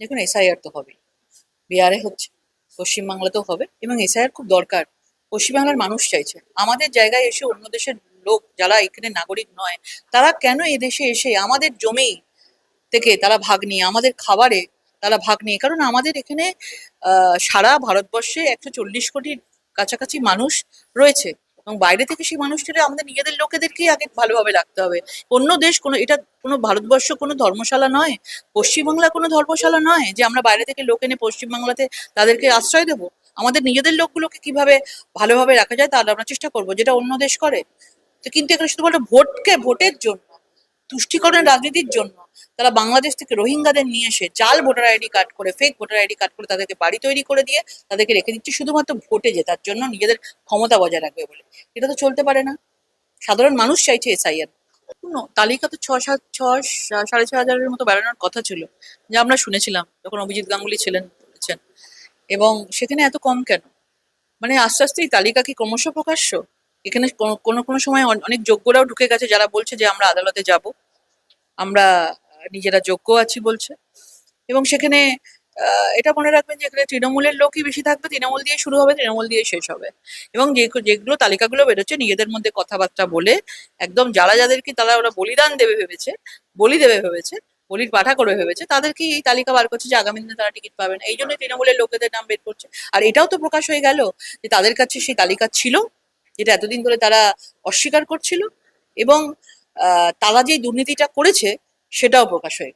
দেখুন এসআইআর তো হবে। বিহারে হচ্ছে, পশ্চিমবাংলাতেও হবে এবং এসআইআর খুব দরকার। পশ্চিমবাংলার মানুষ চাইছে। আমাদের জায়গায় এসে অন্য দেশের লোক যারা এখানে নাগরিক নয়, তারা কেন এদেশে এসে আমাদের জমি থেকে তারা ভাগ নিয়ে, আমাদের খাবারে তারা ভাগ নিয়ে? কারণ আমাদের এখানে সারা ভারতবর্ষে একশো চল্লিশ কোটির কাছাকাছি মানুষ রয়েছে। এবং বাইরে থেকে সেই মানুষটিরা আমাদের নিজেদের লোকেদেরকেই আগে ভালোভাবে রাখতে হবে। অন্য দেশ কোনো, এটা কোনো ভারতবর্ষ কোনো ধর্মশালা নয়, পশ্চিমবাংলা কোনো ধর্মশালা নয় যে আমরা বাইরে থেকে লোক এনে পশ্চিমবাংলাতে তাদেরকে আশ্রয় দেবো। আমাদের নিজেদের লোকগুলোকে কীভাবে ভালোভাবে রাখা যায় তার আমরা চেষ্টা করব, যেটা অন্য দেশ করে। তো কিন্তু এখানে শুধুমাত্র ভোটকে, ভোটের জন্য তুষ্টিকরণের রাজনীতির জন্য তারা বাংলাদেশ থেকে রোহিঙ্গাদের নিয়ে এসে জাল ভোটার আইডি কার্ড করে ফেক ভোটার আইডি কার্ড করে তাদেরকে বাড়ি তৈরি করে দিয়ে তাদেরকে রেখে দিচ্ছে। শুধুমাত্র ভোটে জেতার জন্য নিজেদের ক্ষমতা বজায় রাখবে বলে। এটা তো চলতে পারে না। সাধারণ মানুষ চাইছে এসআইআর। তালিকা তো ছ সাত, ছ সাড়ে ছ হাজারের মতো বেড়ানোর কথা ছিল। যা আমরা শুনেছিলাম, যখন অভিজিৎ গাঙ্গুলি ছিলেন, বলেছেন। এবং সেখানে এত কম কেন? মানে আস্তে আস্তে এই তালিকা কি ক্রমশ প্রকাশ্য? এখানে কোনো- কোনো সময় অনেক যোগ্যরাও ঢুকে গেছে যারা বলছে যে আমরা আদালতে যাব। আমরা নিজেরা যোগ্য আছি বলছে। এবং সেখানে এটা মনে রাখবেন যে এখানে তৃণমূলের লোকই বেশি থাকবে, তৃণমূল দিয়ে শুরু হবে, তৃণমূল দিয়ে শেষ হবে। এবং যে যেগুলো তালিকাগুলো বেরোচ্ছে, নিজেদের মধ্যে কথাবার্তা বলে একদম যারা যাদেরকে তারা ওরা বলিদান দেবে ভেবেছে, বলি দেবে ভেবেছে, বলির পাঠা করে ভেবেছে, তাদেরকে এই তালিকা বার করছে যে আগামী দিনে তারা টিকিট পাবেন। এই জন্য তৃণমূলের লোকেদের নাম বের করছে। আর এটাও তো প্রকাশ হয়ে গেল যে তাদের কাছে সেই তালিকা ছিল যেটা এতদিন ধরে তারা অস্বীকার করছিল এবং তারা যে দুর্নীতিটা করেছে সেটাও প্রকাশ হয়ে